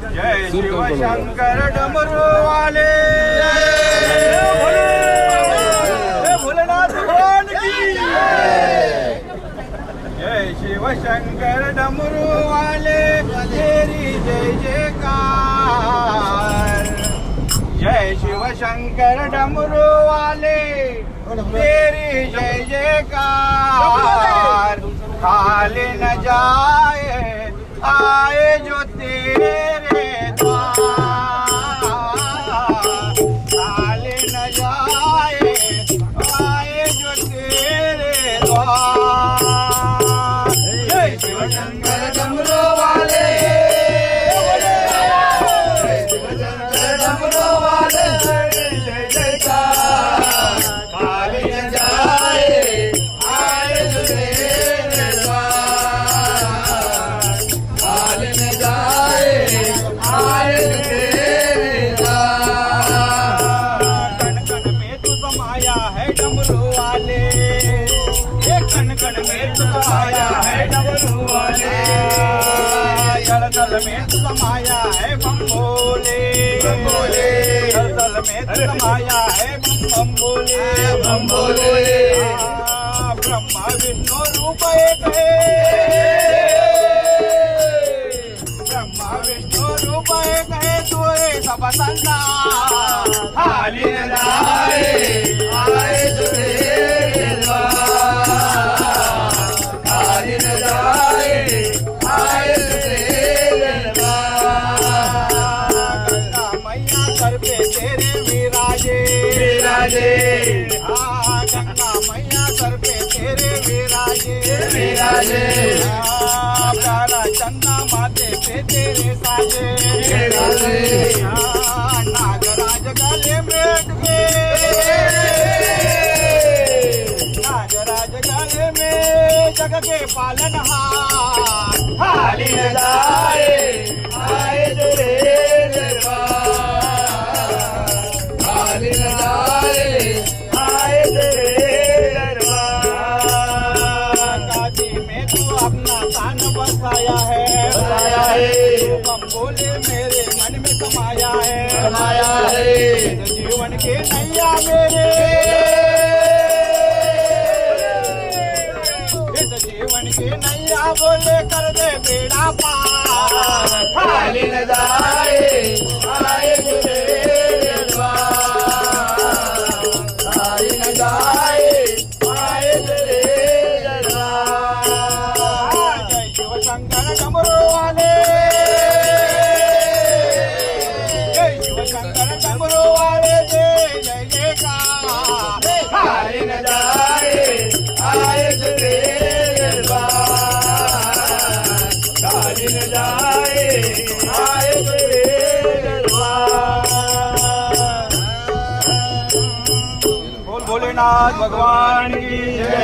जय शिवशंकर डमरू वाले भोलेनाथ भगवान की जय। शिवशंकर डमरू वाले तेरी जय जयकार। जय शिवशंकर डमरू वाले तेरी जय जयकार। खाली न जाए आए जो तेरे जल में समाया है बम भोले बम भोले जल जल में समाया है बम बम भोले बम भोले हाँ, ब्रह्मा विष्णु रूप एक है। ब्रह्मा विष्णु रूप एक है तू सब न विराजे गंगा मैया सर पे तेरे विराजे। विराजे। प्यारा चंदा माथे पे तेरे साजे। हाँ, नागराज गले में के नागराज गले में जग के पालन हार। खाली न आए। है है। बोले मेरे मन में समाया है। समाया है। जीवन के नैया मेरे। इस जीवन के नैया बोले कर दे बेड़ा पार। खाली न जाए खाली न जाए आए